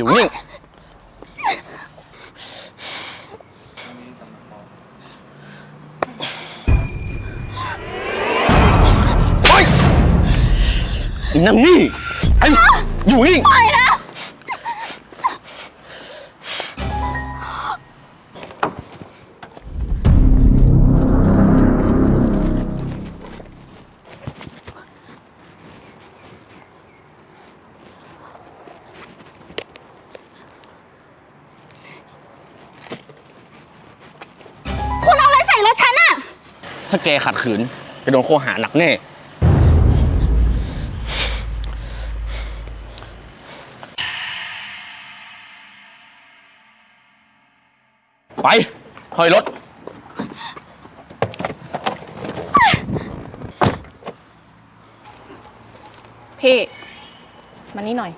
อยู่นิ่ง ไอ้นั่งนี่ไอ้อยู่นิ่ง ปล่อยนะ แกขัดขืนจะโดนข้อหาหนักแน่ ไปถอยรถ พี่ มานี่หน่อย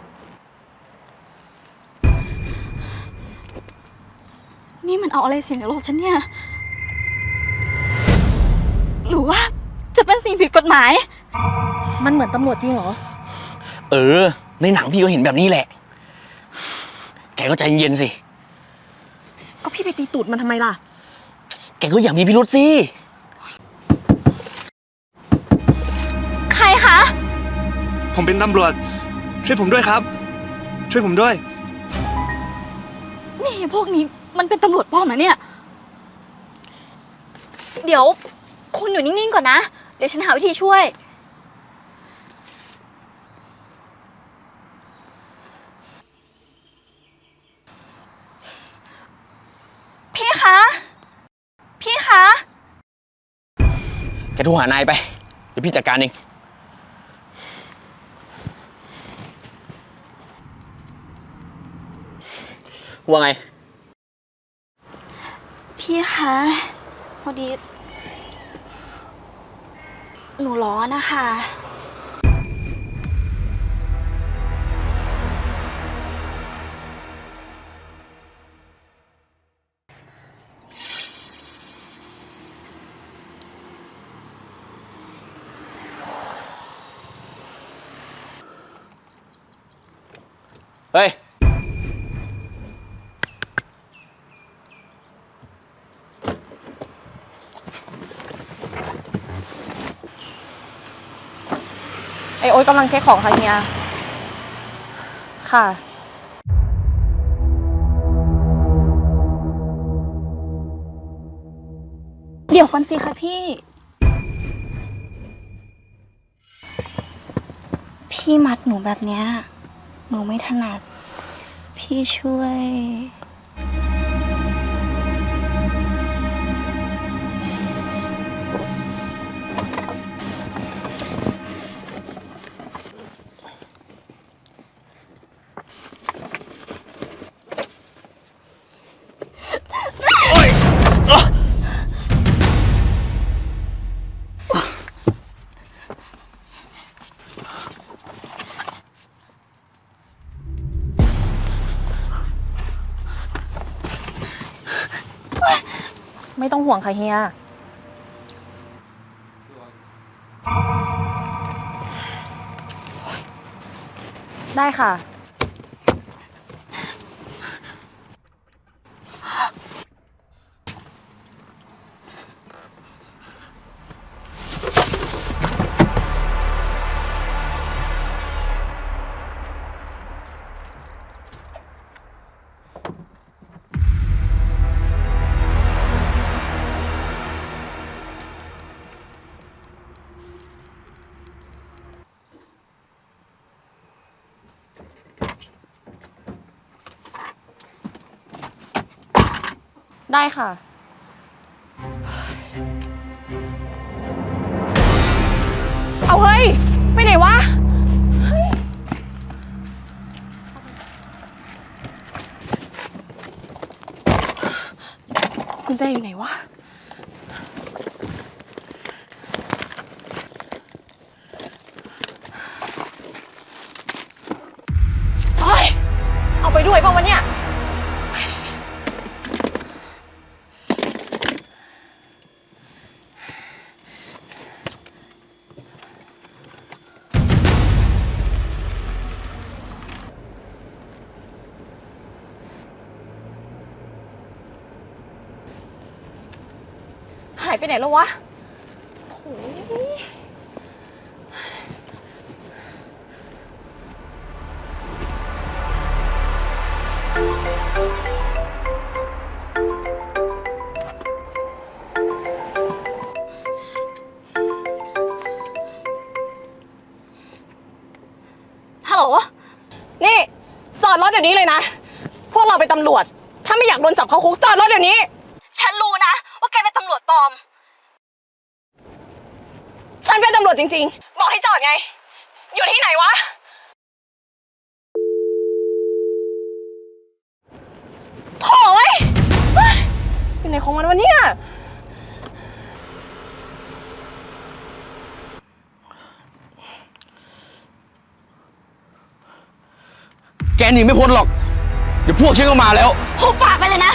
นี่มันเอาอะไรใส่ในรถฉันเนี่ย จะเป็นสิ่งผิดกฎหมาย มันเหมือนตำรวจจริงเหรอ เออ ในหนังพี่ก็เห็นแบบนี้แหละ แกก็ใจเย็นสิ ก็พี่ไปตีตูดมันทำไมล่ะ แกก็อย่ามีพิรุษสิ ใครคะ ผมเป็นตำรวจ ช่วยผมด้วยครับ ช่วยผมด้วย นี่พวกนี้มันเป็นตำรวจปลอมนะเนี่ย เดี๋ยว คุณอยู่นิ่ง ๆ ก่อนนะเดี๋ยวฉันหาวิธีช่วย พี่คะ พี่คะ แกโทรหานายไป เดี๋ยวพี่จัดการเอง ว่าไง พี่คะ พอดี หนูร้อนนะคะ เฮ้ย ไอโอ๊ตกำลังเช็คของค่ะเฮีย ค่ะเดี๋ยวก่อนสิคะพี่ พี่มัดหนูแบบเนี้ย หนูไม่ถนัด พี่ช่วย ต้องห่วงค่ะเฮีย ได้ค่ะ ได้ค่ะ เอาเฮ้ย ไปไหนวะกุญแจอยู่ไหนวะเฮ้ยเอาไปด้วยเปล่าวะเนี่ย ไปไหนแล้ววะโถยฮัลโหล นี่ จอดรถเดี๋ยวนี้เลยนะ พวกเราเป็นตำรวจ ถ้าไม่อยากโดนจับเขาคุกจอดรถเดี๋ยวนี้ ฉันรู้นะ ว่าแกเป็นตำรวจปลอม ฉันเป็นตำรวจจริง ๆ บอกให้จอดไง อยู่ที่ไหนวะ โถ่เอ้ยเฮ้ยอยู่ไหนของมันวะเนี่ย แกหนีไม่พ้นหรอก เดี๋ยวพวกฉันก็มาแล้ว หุบปากไปเลยนะ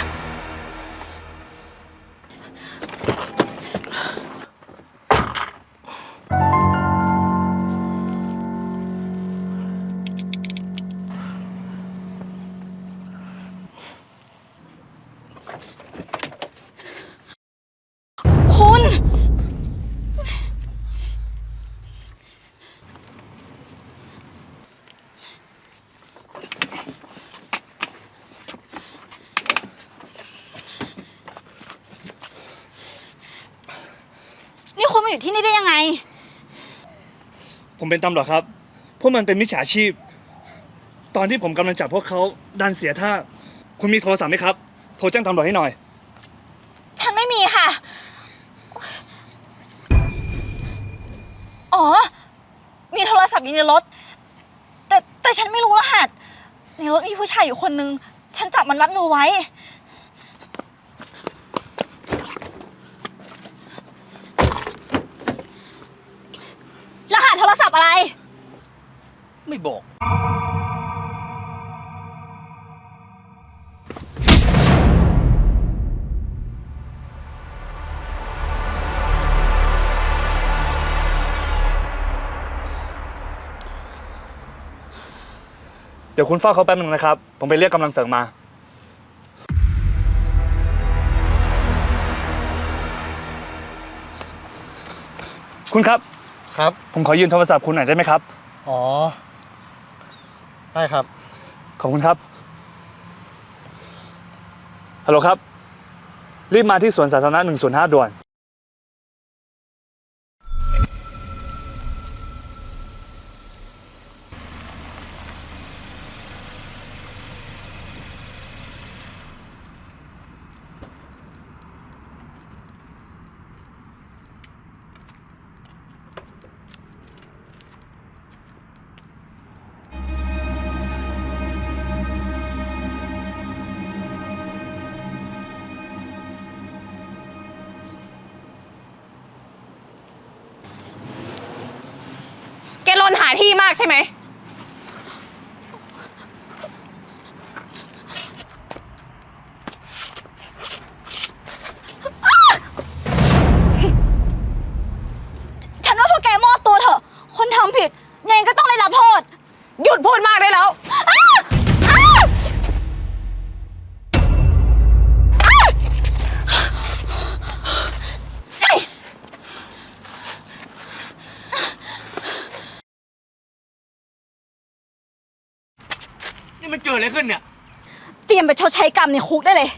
มาอยู่ที่นี่ได้ยังไง ผมเป็นตำรวจครับ พวกมันเป็นมิจฉาชีพ ตอนที่ผมกำลังจับพวกเขาดันเสียท่า คุณมีโทรศัพท์ไหมครับ โทรแจ้งตำรวจให้หน่อย ฉันไม่มีค่ะ อ๋อ มีโทรศัพท์อยู่ในรถ แต่แต่ฉันไม่รู้รหัส ในรถมีผู้ชายอยู่คนนึง ฉันจับมันมัดมือไว้ เดี๋ยวคุณเฝ้าเขาแป๊บนึงนะครับ ผมไปเรียกกำลังเสริมมา คุณครับ ครับ ผมขอยืมโทรศัพท์คุณหน่อยได้ไหมครับ อ๋อ ได้ครับ ขอบคุณครับ ฮัลโหลครับ รีบมาที่สวนสาธารณะ105ด่วนาที่มากใช่ไหม เรียมไปชดใช้กรรมในคุกได้เลย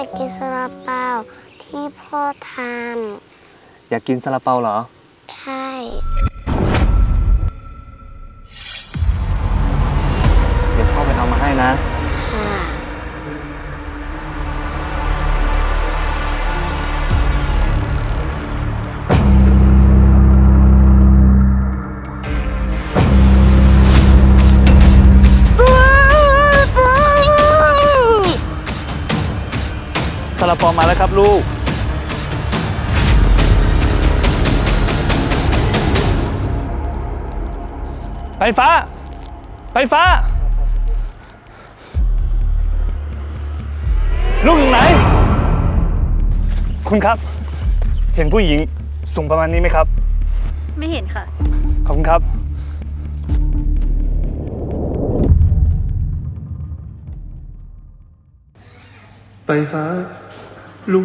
ากกินซาลาเปาที่พ่อทอยากกินซาลาเปาเหรอใช่ เดี๋ยวพ่อไปเอามาให้นะ ค่ะซาลาเปามาแล้วครับลูกไฟฟ้าไฟฟ้า ลูกอยู่ไหน คุณครับ เห็นผู้หญิงสูงประมาณนี้ไหมครับ ไม่เห็นค่ะ ขอบคุณครับไฟฟ้า ลูก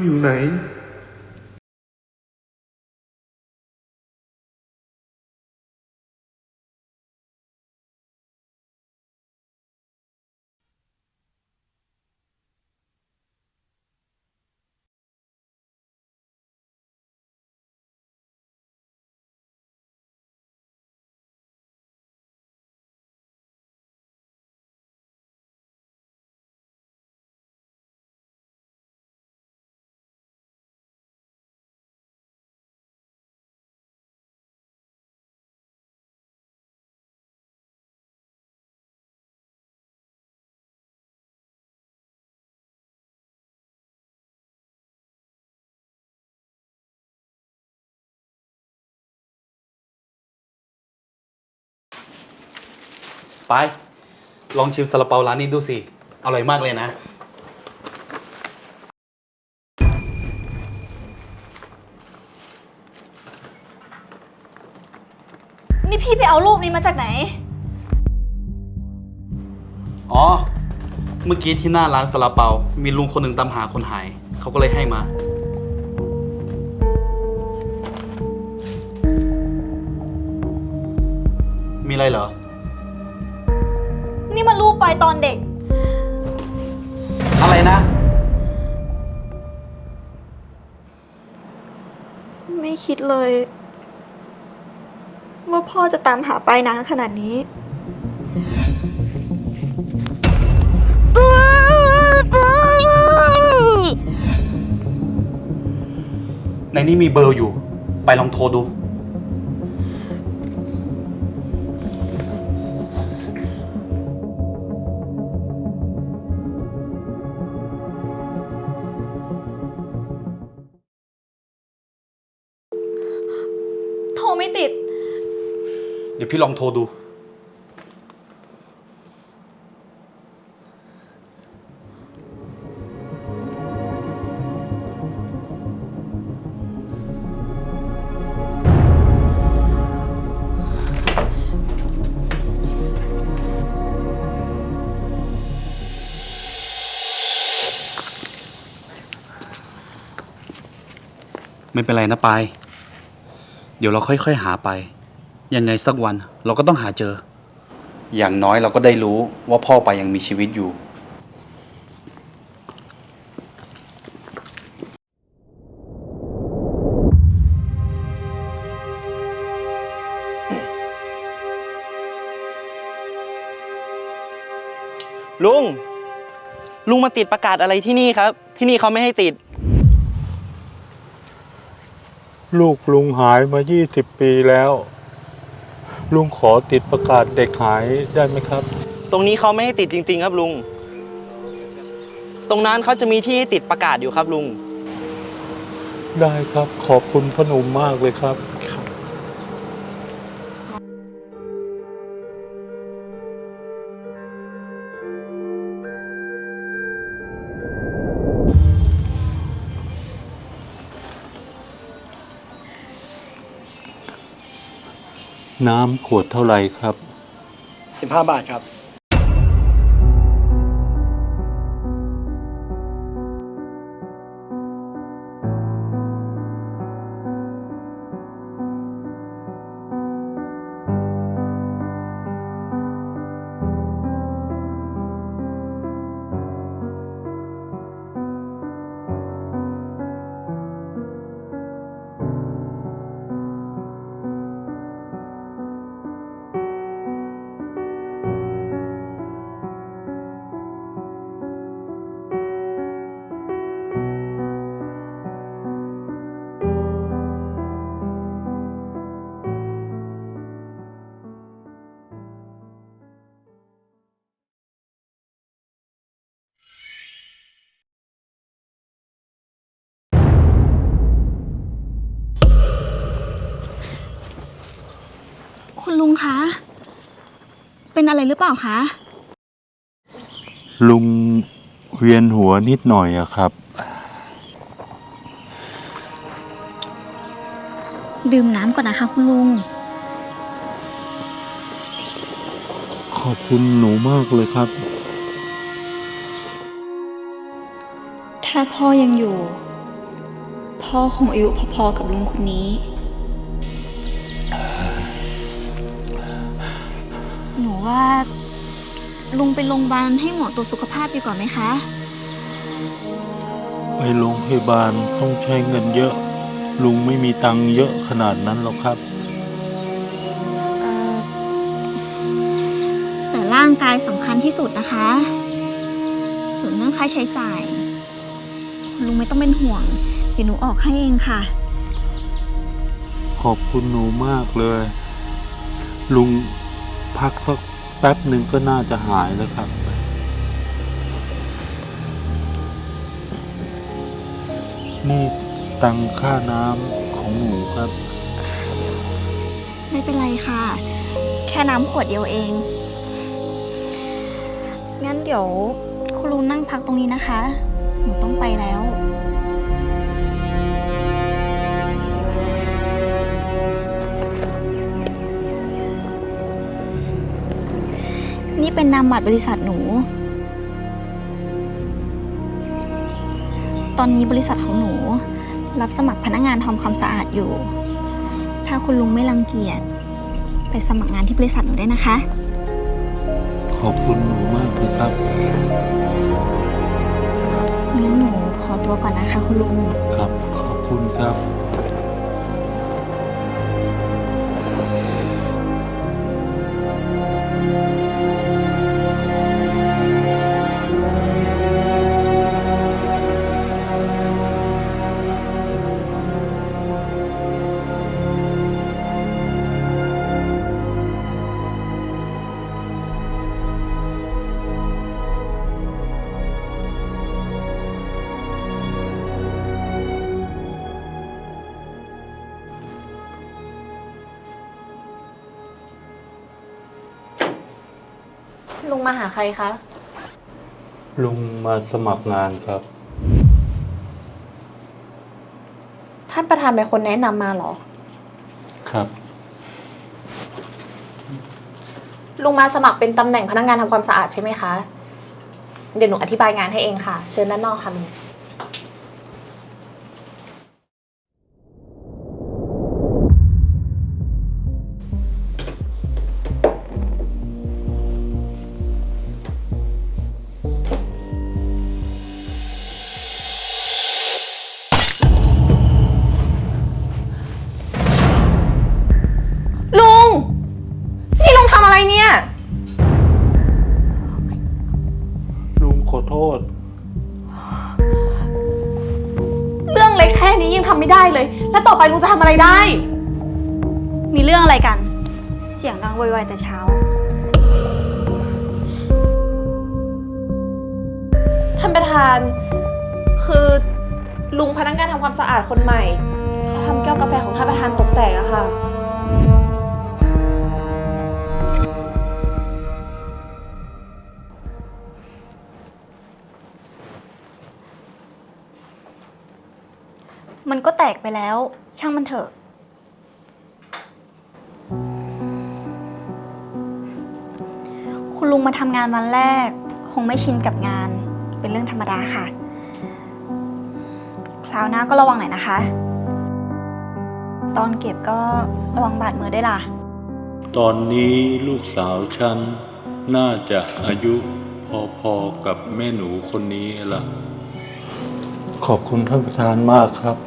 ไหนไปลองชิมซาลาเปาร้านนี้ดูสิ อร่อยมากเลยนะ นี่พี่ไปเอารูปนี้มาจากไหน อ๋อ เมื่อกี้ที่หน้าร้านซาลาเปา มีลุงคนหนึ่งตามหาคนหาย เขาก็เลยให้มา มีอะไรเหรอนี่มันรู ปไปตอนเด็ก อะไรนะ ไม่คิดเลย ว่าพ่อจะตามหาไปนานขนาดนี้ ในนี้มีเบอร์อยู่ ไปลองโทรดู พี่ลองโทรดู ไม่เป็นไรนะปาย เดี๋ยวเราค่อยๆหาไป ยังไงสักวัน เราก็ต้องหาเจอ อย่างน้อยเราก็ได้รู้ว่าพ่อไปยังมีชีวิตอยู่ ลุง ลุงมาติดประกาศอะไรที่นี่ครับ ที่นี่เขาไม่ให้ติด ลูกลุงหายมา 20 ปีแล้ว ลุงขอติดประกาศเด็กหายได้ไหมครับ ตรงนี้เขาไม่ให้ติดจริง ๆ ครับลุง ตรงนั้นเขาจะมีที่ให้ติดประกาศอยู่ครับลุง ได้ครับขอบคุณพอหนุ่มมากเลยครับ น้ำขวดเท่าไหร่ครับ 15 บาทครับ คุณลุงคะ เป็นอะไรหรือเปล่าคะ ลุงเวียนหัวนิดหน่อยอะครับ ดื่มน้ำก่อนนะคะคุณลุง ขอบคุณหนูมากเลยครับ ถ้าพ่อยังอยู่ พ่อคงอายุพอๆกับลุงคนนี้ ว่า ลุงไปโรงพยาบาลให้หมอตรวจสุขภาพดีกว่าไหมคะ ไปโรงพยาบาลต้องใช้เงินเยอะ ลุงไม่มีตังค์เยอะขนาดนั้นหรอกครับ เอ่อ แต่ร่างกายสำคัญที่สุดนะคะ ส่วนเรื่องค่าใช้จ่ายคุณลุงไม่ต้องเป็นห่วง เดี๋ยวหนูออกให้เองค่ะ ขอบคุณหนูมากเลย ลุงพักสักแป๊บหนึ่งก็น่าจะหายแล้วครับ นี่ตังค่าน้ำของหนูครับ ไม่เป็นไรค่ะ แค่น้ำขวดเดียวเอง งั้นเดี๋ยวคุณลุงนั่งพักตรงนี้นะคะ หนูต้องไปแล้ว นี่เป็นนามบัตรบริษัทหนู ตอนนี้บริษัทของหนู รับสมัครพนักงานทำความสะอาดอยู่ ถ้าคุณลุงไม่รังเกียจไปสมัครงานที่บริษัทหนูได้นะคะ ขอบคุณหนูมากเลยครับ งั้นหนูขอตัวก่อนนะคะ คุณลุง ครับ ขอบคุณครับ ใครคะ ลุงมาสมัครงานครับ ท่านประธานเป็นคนแนะนำมาเหรอ ครับ ลุงมาสมัครเป็นตำแหน่งพนักงานทำความสะอาดใช่ไหมคะ เดี๋ยวหนูอธิบายงานให้เองค่ะ เชิญด้านนอกค่ะลุงาน คือลุงพนักงานทำความสะอาดคนใหม่เขาทำแก้วกาแฟของท่านประธานตกแตกอะค่ะ มันก็แตกไปแล้ว ช่างมันเถอะ คุณลุงมาทำงานวันแรก คงไม่ชินกับงาน เป็นเรื่องธรรมดาค่ะ คราวหน้าก็ระวังหน่อยนะคะ ตอนเก็บก็ระวังบาดมือด้วยล่ะ ตอนนี้ลูกสาวฉัน น่าจะอายุพอๆกับแม่หนูคนนี้ละขอบคุณท่านประธานมากครับ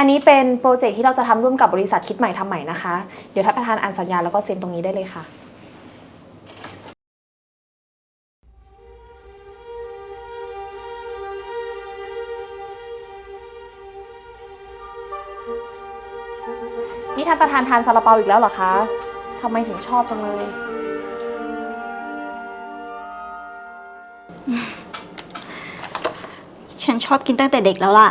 อันนี้เป็นโปรเจกต์ที่เราจะทำร่วมกับบริษัทคิดใหม่ทำใหม่นะคะ เดี๋ยวท่านประธานอ่านสัญญาแล้วก็เซ็นตรงนี้ได้เลยค่ะ นี่ท่านประธานทานซาลาเปาอีกแล้วเหรอคะทำไมถึงชอบจังเลย ฉันชอบกินตั้งแต่เด็กแล้วล่ะ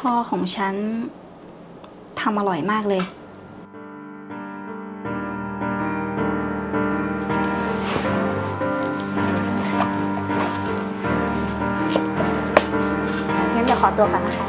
พ่อของฉันทำอร่อยมากเลย งั้นเดี๋ยวขอตัวก่อนนะคะ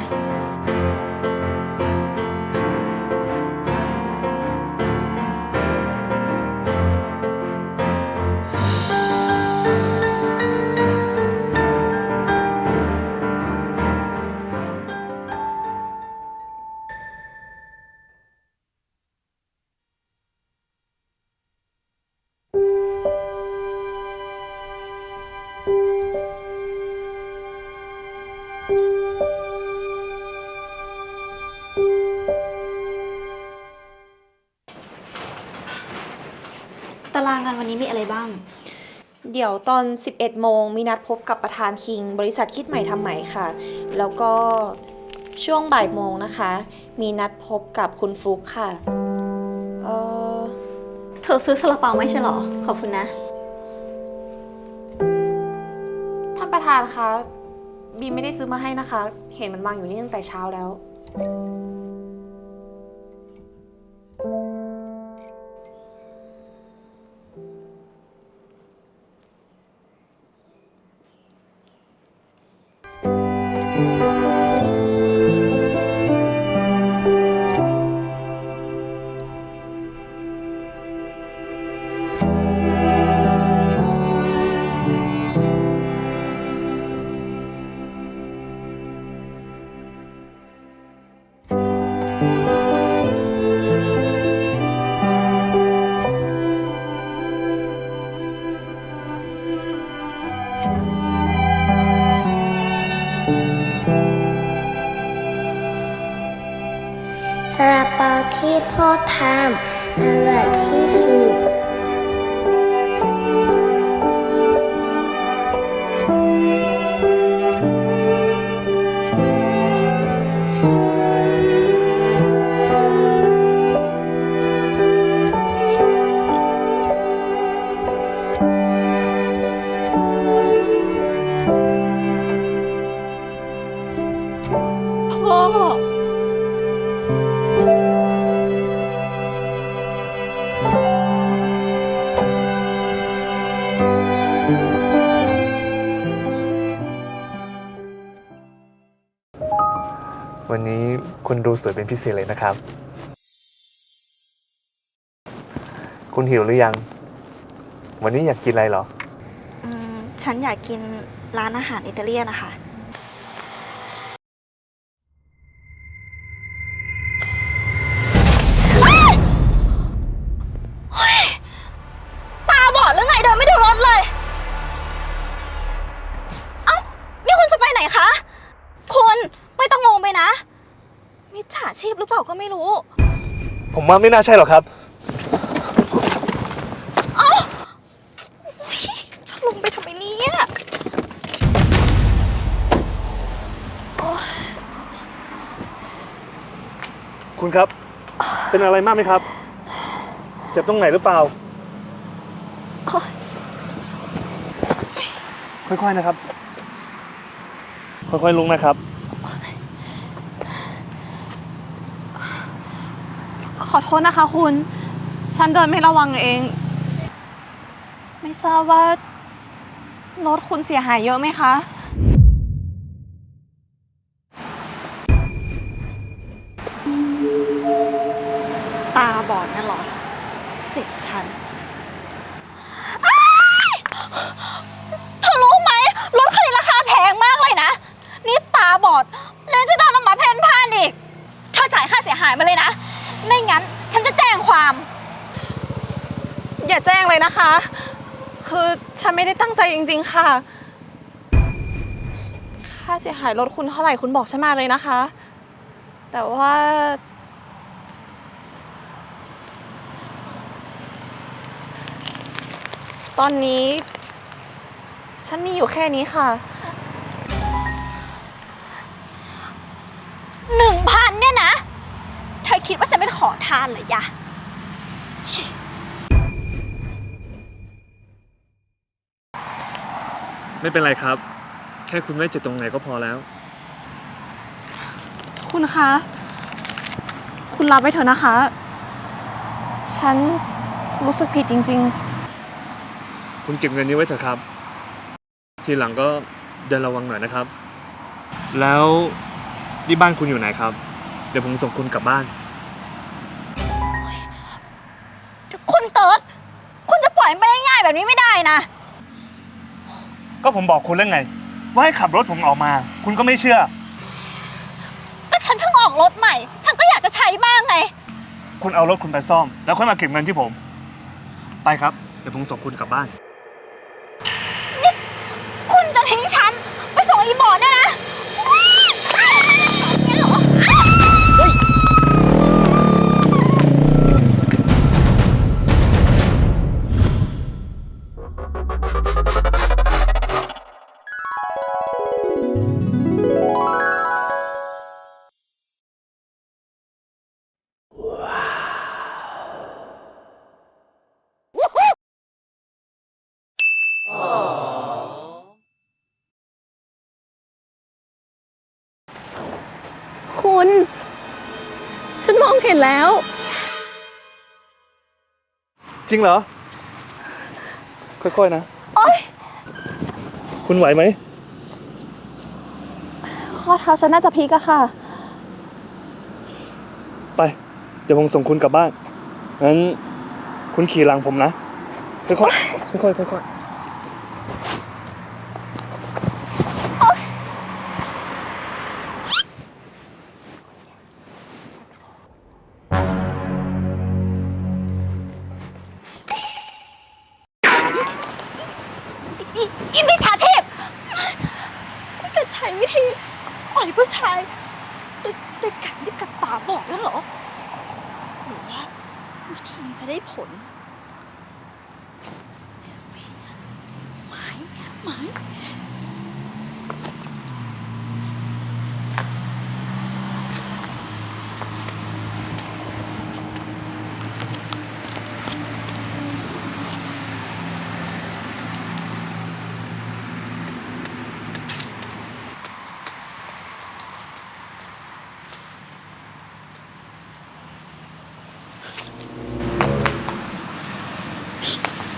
บ้าง เดี๋ยวตอน 11 โมงมีนัดพบกับประธานคิง บริษัทคิดใหม่ทำใหม่ค่ะ แล้วก็ช่วงบ่ายโมงนะคะ มีนัดพบกับคุณฟลุกค่ะ เออเธอซื้อซาลาเปาไม่ใช่เหรอ ขอบคุณนะ ท่านประธานคะบีมไม่ได้ซื้อมาให้นะคะ เห็นมันวางอยู่นี่ตั้งแต่เช้าแล้ว เปาที่พ่อทำอร่อยที่ พิเศษเลยนะครับ คุณหิวหรือยัง วันนี้อยากกินอะไรเหรอ อืม ฉันอยากกินร้านอาหารอิตาเลียนนะคะ ไม่รู้ ผมว่าไม่น่าใช่หรอกครับ จะลงไปทำไมเนี่ยคุณครับ เป็นอะไรมากไหมครับ เจ็บตรงไหนหรือเปล่า โอ๊ยค่อยๆนะครับ ค่อยๆลุกนะครับ ขอโทษนะคะคุณ ฉันเดินไม่ระวังเอง ไม่ทราบว่ารถคุณเสียหายเยอะไหมคะ ใจจริง ๆ ค่ะ ค่าเสียหายรถคุณเท่าไหร่คุณบอกฉันมาเลยนะคะ แต่ว่า ตอนนี้ ฉันมีอยู่แค่นี้ค่ะ หนึ่งพันเนี่ยนะ เธอคิดว่าฉันเป็นขอทานเหรอยะชิ ไม่เป็นไรครับ แค่คุณไม่เจ็บตรงไหนก็พอแล้ว คุณคะ คุณรับไว้เถอะนะคะ ฉันรู้สึกผิดจริง คุณเก็บเงินนี้ไว้เถอะครับ ทีหลังก็เดินระวังหน่อยนะครับ แล้วนี่บ้านคุณอยู่ไหนครับ เดี๋ยวผมส่งคุณกลับบ้าน ก็ผมบอกคุณแล้วไง ว่าให้ขับรถผมออกมา คุณก็ไม่เชื่อ ก็ฉันเพิ่งออกรถใหม่ ฉันก็อยากจะใช้บ้างไง คุณเอารถคุณไปซ่อม แล้วค่อยมาเก็บเงินที่ผม ไปครับ เดี๋ยวผมส่งคุณกลับบ้าน คุณจะทิ้งฉัน ไปส่งอีบอร์ดเนี่ยนะ จริงเหรอ ค่อยๆนะคุณไหวไหม ข้อเท้าฉันน่าจะพลิกอะค่ะ ไป เดี๋ยวผมส่งคุณกลับบ้าน งั้น คุณขี่หลังผมนะ ค่อยๆ ค่อยๆ ค่อยๆ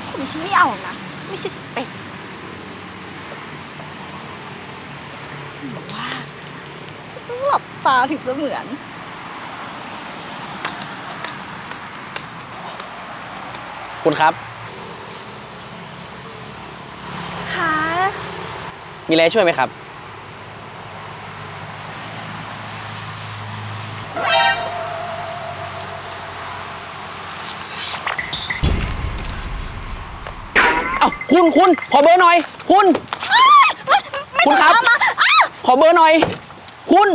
คนนี้ฉันไม่เอานะ ไม่ใช่สเปคหรือว่าฉันต้องหลับตาถึงจะเหมือน คุณครับ ค่ะ มีอะไรให้ช่วยไหมครับ เอ้าคุณ คุณขอเบอร์หน่อย คุณ คุณครับ ขอเบอร์หน่อย คุณ